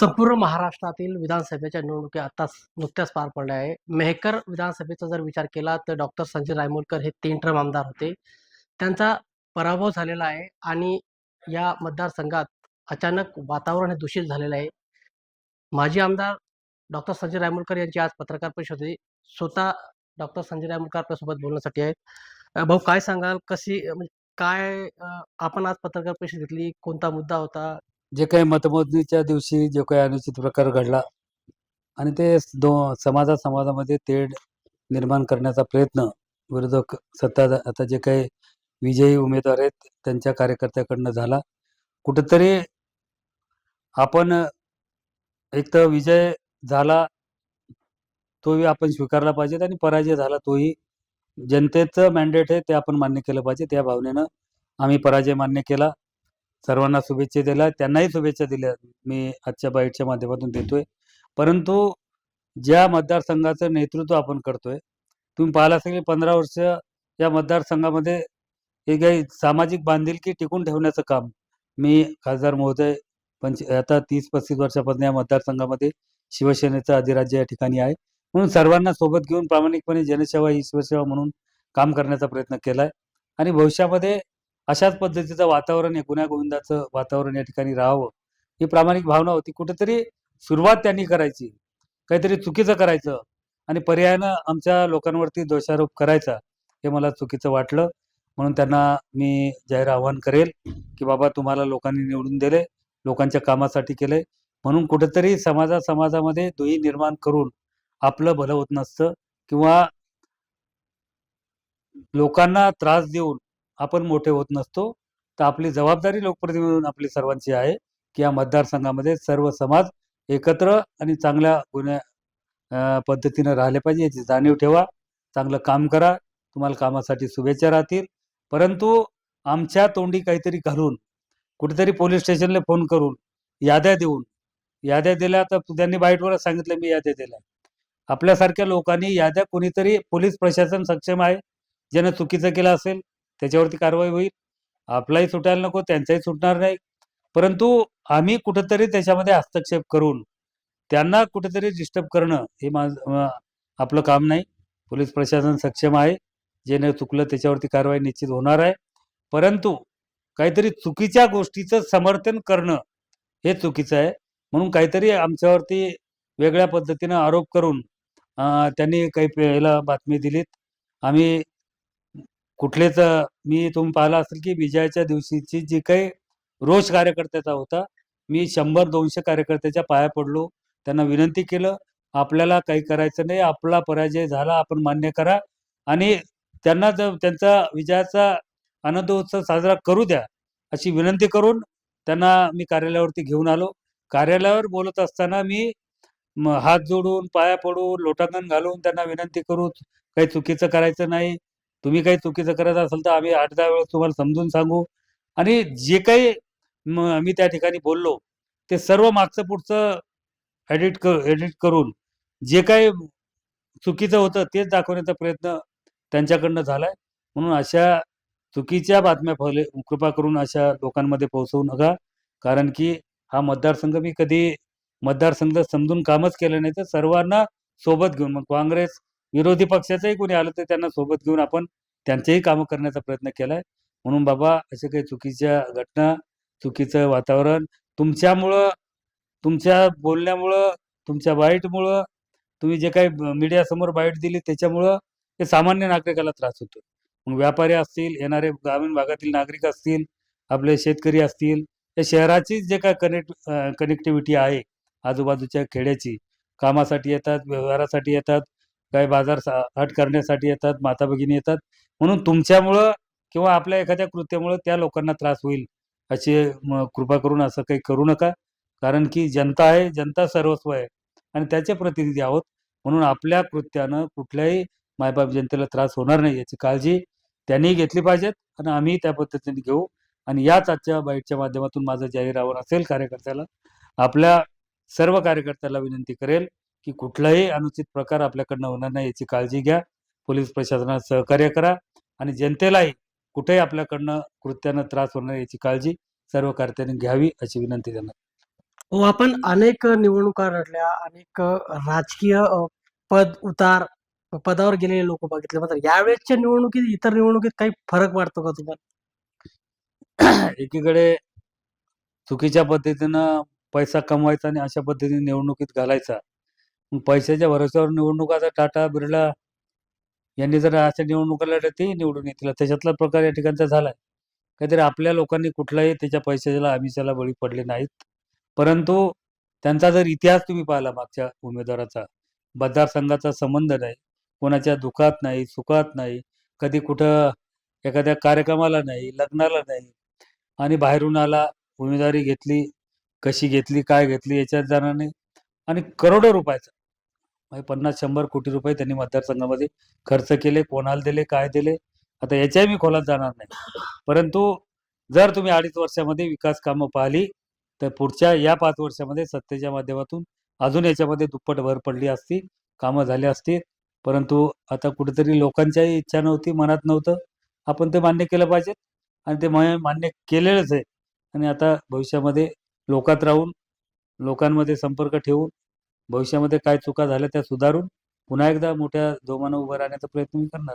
संपूर्ण महाराष्ट्रातील विधानसभेच्या निवडणुकी आताच नुकत्याच पार पडल्या आहे. मेहकर विधानसभेचा जर विचार केला तर डॉक्टर संजय रायमोलकर हे तीन ट्रम आमदार होते. त्यांचा पराभव झालेला आहे आणि या मतदारसंघात अचानक वातावरण हे दूषित झालेलं आहे. माजी आमदार डॉक्टर संजय रायमोलकर यांची आज पत्रकार परिषद होती. स्वतः डॉक्टर संजय रायमोलकर आपल्यासोबत बोलण्यासाठी आहेत. भाऊ काय सांगाल? कशी म्हणजे काय आपण आज पत्रकार परिषद घेतली? कोणता मुद्दा होता? जे काही मतमोजणीच्या दिवशी जो काही अनुचित प्रकार घडला आणि ते दो समाजा समाजामध्ये तेढ निर्माण करण्याचा प्रयत्न विरोधक सत्ता आता जे काही विजयी उमेदवार आहेत त्यांच्या कार्यकर्त्याकडनं झाला. कुठंतरी आपण एक तर विजय झाला तोही आपण स्वीकारला पाहिजेत आणि पराजय झाला तोही. जनतेचं मॅन्डेट आहे ते आपण मान्य केलं पाहिजे त्या भावनेनं आम्ही पराजय मान्य केला. सर्वांना शुभेच्छा दिल्या. त्यांनाही शुभेच्छा दिल्या. मी आजच्या बाईटच्या माध्यमातून देतोय. परंतु ज्या मतदारसंघाचं नेतृत्व आपण करतोय तुम्ही पाहिला असेल की पंधरा वर्ष या मतदारसंघामध्ये हे काही सामाजिक बांधिलकी टिकून ठेवण्याचं काम मी खासदार महोदय पंच आता तीस पस्तीस वर्षापासून या मतदारसंघामध्ये शिवसेनेचं अधिराज्य या ठिकाणी आहे. म्हणून सर्वांना सोबत घेऊन प्रामाणिकपणे जनसेवा ही शिवसेवा म्हणून काम करण्याचा प्रयत्न केलाय. आणि भविष्यामध्ये अशाच पद्धतीचं वातावरण हे गुन्ह्यागोविंदाचं वातावरण या ठिकाणी राहावं. ही प्रामाणिक भावना होती. कुठेतरी सुरुवात त्यांनी करायची. काहीतरी चुकीचं करायचं आणि पर्यायानं आमच्या लोकांवरती दोषारोप करायचा हे मला चुकीचं वाटलं. म्हणून त्यांना मी जाहीर आव्हान करेल की बाबा तुम्हाला लोकांनी निवडून दिले लोकांच्या कामासाठी केलंय म्हणून कुठेतरी समाजा समाजामध्ये दुही निर्माण करून आपलं भलं होत नसतं किंवा लोकांना त्रास देऊन आपण मोठे होत नसतो. तर आपली जबाबदारी लोकप्रतिनिधी आपली सर्वांची आहे की या मतदारसंघामध्ये सर्व समाज एकत्र आणि चांगल्या गुन्ह्या पद्धतीनं राहिले पाहिजे याची जाणीव ठेवा चांगलं काम करा तुम्हाला कामासाठी शुभेच्छा राहतील. परंतु आमच्या तोंडी काहीतरी घालून कुठेतरी पोलीस स्टेशनला फोन करून याद्या देऊन याद्या दिल्या तर त्यांनी बाईटवर सांगितलं मी याद्या दिल्या. आपल्यासारख्या लोकांनी याद्या कोणीतरी पोलीस प्रशासन सक्षम आहे ज्यानं चुकीचं केलं असेल त्याच्यावरती कारवाई होईल. आपलाही सुटायला नको त्यांचाही सुटणार नाही. परंतु आम्ही कुठंतरी त्याच्यामध्ये हस्तक्षेप करून त्यांना कुठेतरी डिस्टर्ब करणं हे माझ आपलं काम नाही. पोलीस प्रशासन सक्षम आहे. जे न चुकलं त्याच्यावरती कारवाई निश्चित होणार आहे. परंतु काहीतरी चुकीच्या गोष्टीचं समर्थन करणं हे चुकीचं आहे. म्हणून काहीतरी आमच्यावरती वेगळ्या पद्धतीनं आरोप करून त्यांनी काही याला बातमी दिलीत. आम्ही कुठलेच मी तुम्ही पाहिला असेल की विजयाच्या दिवशीची जी काही रोष कार्यकर्त्याचा होता मी शंभर दोनशे कार्यकर्त्याच्या पाया पडलो. त्यांना विनंती केलं आपल्याला काही करायचं नाही आपला पराजय झाला आपण मान्य करा. आणि त्यांना जर त्यांचा विजयाचा आनंद उत्सव साजरा करू द्या अशी विनंती करून त्यांना मी कार्यालयावरती घेऊन आलो. कार्यालयावर बोलत असताना मी हात जोडून पाया पडून लोटांगण घालून त्यांना विनंती करू काही चुकीचं करायचं नाही तुम्ही काही चुकीचं करत असाल तर आम्ही आठ दहा वेळेस तुम्हाला समजून सांगू. आणि जे काही मी त्या ठिकाणी बोललो ते सर्व मागचं पुढचं एडिट कर एडिट करून जे काही चुकीचं होतं तेच दाखवण्याचा प्रयत्न त्यांच्याकडनं झालाय. म्हणून अशा चुकीच्या बातम्या फैले कृपा करून अशा लोकांमध्ये पोहोचवू नका. कारण की हा मतदारसंघ मी कधी मतदारसंघ समजून कामच केलं नाही तर सर्वांना सोबत घेऊन मग काँग्रेस विरोधी पक्षाचंही कोणी आलं तर त्यांना सोबत घेऊन आपण त्यांचेही कामं करण्याचा प्रयत्न केलाय. म्हणून बाबा असे काही चुकीच्या घटना चुकीचं वातावरण तुमच्यामुळं तुमच्या बोलण्यामुळं तुमच्या बाईटमुळं तुम्ही जे काही मीडियासमोर बाईट दिली त्याच्यामुळं हे सामान्य नागरिकाला त्रास होतो. मग व्यापारी असतील येणारे ग्रामीण भागातील नागरिक असतील आपले शेतकरी असतील या शहराची जे काय कनेक्ट कनेक्टिव्हिटी आहे आजूबाजूच्या खेड्याची कामासाठी येतात व्यवहारासाठी येतात काही बाजार हट करण्यासाठी येतात माता भगिनी येतात. म्हणून तुमच्यामुळं किंवा आपल्या एखाद्या कृत्यामुळं त्या लोकांना त्रास होईल अशी कृपा करून असं काही करू नका. कारण की जनता आहे जनता सर्वस्व आहे आणि त्याचे प्रतिनिधी आहोत. म्हणून आपल्या कृत्यानं कुठल्याही मायबाप जनतेला त्रास होणार नाही याची काळजी त्यांनी घेतली पाहिजेत आणि आम्ही त्या पद्धतीने घेऊ. आणि याच आजच्या बाईटच्या माध्यमातून माझं जाहीर आव्हान असेल कार्यकर्त्याला आपल्या सर्व कार्यकर्त्याला विनंती करेल. की कुठलाही अनुचित प्रकार आपल्याकडनं होणार नाही याची काळजी घ्या. पोलीस प्रशासनाला सहकार्य करा आणि जनतेलाही कुठेही आपल्याकडनं कृत्यानं त्रास होणार याची काळजी सर्व कार्यकर्त्यांनी घ्यावी अशी विनंती त्यांना. हो आपण अनेक निवडणुका लढल्या अनेक राजकीय पद उतार पदावर गेलेले लोक बघितले. मात्र यावेळेसच्या निवडणुकीत इतर निवडणुकीत काही फरक वाटतो का तुम्हाला? एकीकडे चुकीच्या पद्धतीनं पैसा कमवायचा आणि अशा पद्धतीने निवडणुकीत घालायचा. पैशाच्या भरोश्यावर निवडणूक आता टाटा बिर्ला यांनी जर अशा निवडणुका लढल्या तेही निवडून येतील. त्याच्यातला प्रकार या ठिकाणचा झालाय. काहीतरी आपल्या लोकांनी कुठलाही त्याच्या पैशाला आमिषाला बळी पडले नाहीत. परंतु त्यांचा जर इतिहास तुम्ही पाहिला मागच्या उमेदवाराचा मतदारसंघाचा संबंध नाही कोणाच्या दुखात नाही सुखात नाही कधी कुठं एखाद्या कार्यक्रमाला नाही लग्नाला नाही आणि बाहेरून आला उमेदवारी घेतली कशी घेतली काय घेतली याच्यात जाणार नाही. आणि करोडो रुपयाचा म्हणजे पन्नास शंभर कोटी रुपये त्यांनी मतदारसंघामध्ये खर्च केले कोणाला दिले काय दिले? आता याच्याही मी खोलात जाणार नाही. परंतु जर तुम्ही अडीच वर्षामध्ये विकास कामं पाहिली तर पुढच्या या पाच वर्षामध्ये सत्तेच्या माध्यमातून अजून याच्यामध्ये दुप्पट भर पडली असती कामं झाली असती. परंतु आता कुठेतरी लोकांच्याही इच्छा नव्हती मनात नव्हतं. आपण ते मान्य केलं पाहिजे आणि ते मान्य केलेलंच आहे. आणि आता भविष्यामध्ये लोकात राहून लोकांमध्ये संपर्क ठेवून भविष्यामध्ये काय चुका झाल्या त्या सुधारून पुन्हा एकदा मोठ्या जोमानं उभं राहण्याचा प्रयत्न मी करणार.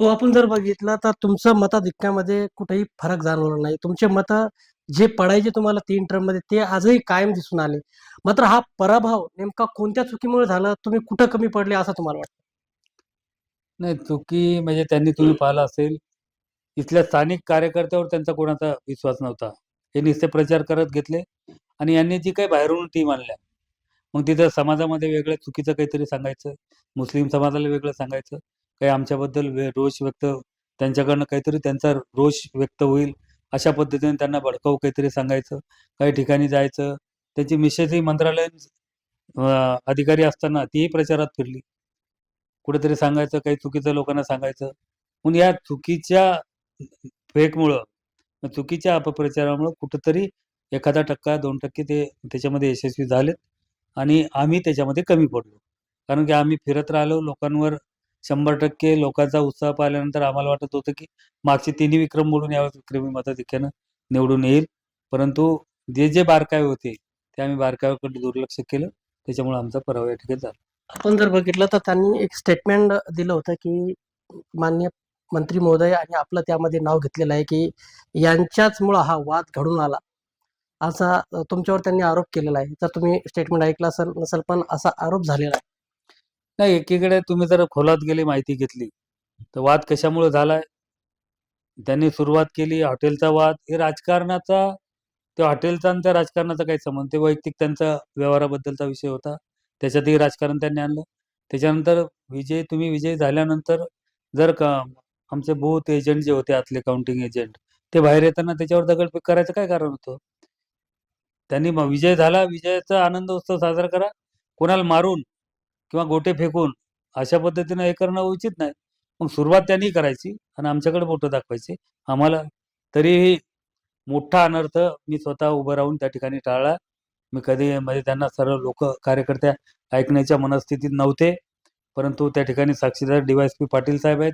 हो आपण जर बघितलं तर तुमचं मताधिक्यामध्ये कुठेही फरक जाणवला नाही. तुमचे मत जे पडायचे तुम्हाला तीन टर्ममध्ये ते आजही कायम दिसून आले. मात्र हा पराभव नेमका कोणत्या चुकीमुळे झाला? तुम्ही कुठं कमी पडले असं तुम्हाला वाटतं? नाही चुकी म्हणजे त्यांनी तुम्ही पाहिलं असेल. इथल्या स्थानिक कार्यकर्त्यावर त्यांचा कोणाचा विश्वास नव्हता. हे नुसते प्रचार करत घेतले आणि यांनी जी काही बाहेरून टीम आणल्या मग तिथं समाजामध्ये वेगळं चुकीचं काहीतरी सांगायचं मुस्लिम समाजाला वेगळं सांगायचं काही आमच्याबद्दल वे रोष व्यक्त त्यांच्याकडनं काहीतरी त्यांचा रोष व्यक्त होईल अशा पद्धतीने त्यांना भडकावू काहीतरी सांगायचं काही ठिकाणी जायचं. त्यांची मिशेसही मंत्रालयीन अधिकारी असताना तीही प्रचारात फिरली. कुठेतरी सांगायचं काही चुकीचं लोकांना सांगायचं. म्हणून या चुकीच्या फेकमुळं चुकीच्या अपप्रचारामुळं कुठंतरी एखादा टक्का दोन टक्के ते त्याच्यामध्ये यशस्वी झालेत. आणि आम्ही त्याच्यामध्ये कमी पडलो. कारण की आम्ही फिरत राहिलो लोकांवर शंभर टक्के लोकांचा उत्साह पाहिल्यानंतर आम्हाला वाटत होतं की मागचे तिन्ही विक्रम बोलून यावेळेस विक्रमी मताधिक्यानं निवडून येईल. परंतु जे जे बारकावे होते ते आम्ही बारकाव्याकडे दुर्लक्ष केलं. त्याच्यामुळे आमचा पराभव या ठिकाणी झाला. आपण जर बघितलं तर त्यांनी एक स्टेटमेंट दिलं होतं की मान्य मंत्री महोदय आणि आपलं त्यामध्ये नाव घेतलेलं आहे की यांच्याच मुळे हा वाद घडून आला. असा तुमच्यावर त्यांनी आरोप केलेला आहे. जर तुम्ही स्टेटमेंट ऐकलं असेल नसेल पण असा आरोप झालेला आहे. नाही एकीकडे तुम्ही जर खोलात गेली माहिती घेतली तर वाद कशामुळे झालाय? त्यांनी सुरुवात केली हॉटेलचा वाद. हे राजकारणाचा ते हॉटेलचा आणि त्या राजकारणाचा काही संबंध ते वैयक्तिक त्यांचा व्यवहाराबद्दलचा विषय होता. त्याच्यातही राजकारण त्यांनी आणलं. त्याच्यानंतर विजय तुम्ही विजय झाल्यानंतर जर का आमचे बूथ एजंट जे होते आतले काउंटिंग एजंट ते बाहेर येताना त्याच्यावर दगडफेक करायचं काय कारण होतं? त्यांनी मग विजय झाला. विजयाचा आनंद उत्सव साजरा करा. कोणाला मारून किंवा गोटे फेकून अशा पद्धतीनं हे करणं उचित नाही. मग सुरुवात त्यांनी करायची आणि आमच्याकडे बोटं दाखवायचे. आम्हाला तरीही मोठा अनर्थ मी स्वतः उभं राहून त्या ठिकाणी टाळला. मी कधी म्हणजे त्यांना सर्व लोक कार्यकर्त्या ऐकण्याच्या मनस्थितीत नव्हते. परंतु त्या ठिकाणी साक्षीदार D Y P Patil saheb आहेत.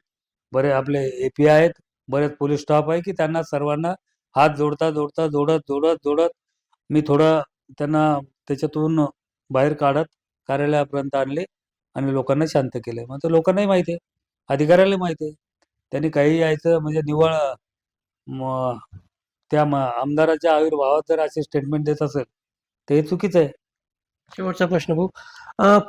बरे आपले ए पी आहेत. बरेच पोलीस स्टाफ आहे की त्यांना सर्वांना हात जोडता जोडता जोडत जोडत जोडत मी थोडं त्यांना त्याच्यातून बाहेर काढत कार्यालयापर्यंत आणले आणि लोकांना शांत केले. मग तर लोकांनाही माहिती आहे. अधिकाऱ्याला माहिती आहे. त्यांनी काही यायचं म्हणजे निव्वळ त्या आमदाराच्या आविर्भावात जर असे स्टेटमेंट देत असेल तर हे चुकीचं आहे. शेवटचा प्रश्न भाऊ.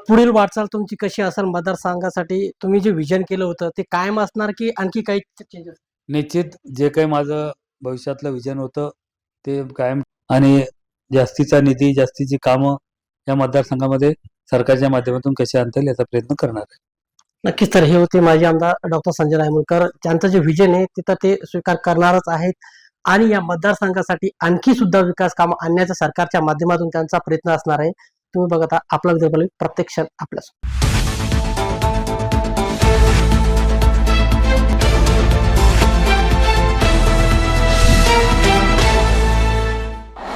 पुढील वाटचाल तुमची कशी असेल? मतदारसंघासाठी तुम्ही जे विजन केलं होतं ते कायम असणार की आणखी काही चेंजेस निश्चित जे काही माझं भविष्यातलं विजन होतं ते कायम आणि जास्तीचा निधी जास्तीची कामं या मतदारसंघामध्ये सरकारच्या माध्यमातून कसे आणता येईल याचा प्रयत्न करणार आहे. नक्कीच तर हे होते माजी आमदार डॉक्टर संजय रायमुलकर. ज्यांचं जे विजन आहे तिथं ते स्वीकार करणारच आहेत. आणि या मतदारसंघासाठी आणखी सुद्धा विकास काम आणण्याचा सरकारच्या माध्यमातून त्यांचा प्रयत्न असणार आहे. तुम्ही बघत आपला विदर्भ प्रत्यक्ष आपल्यासोबत.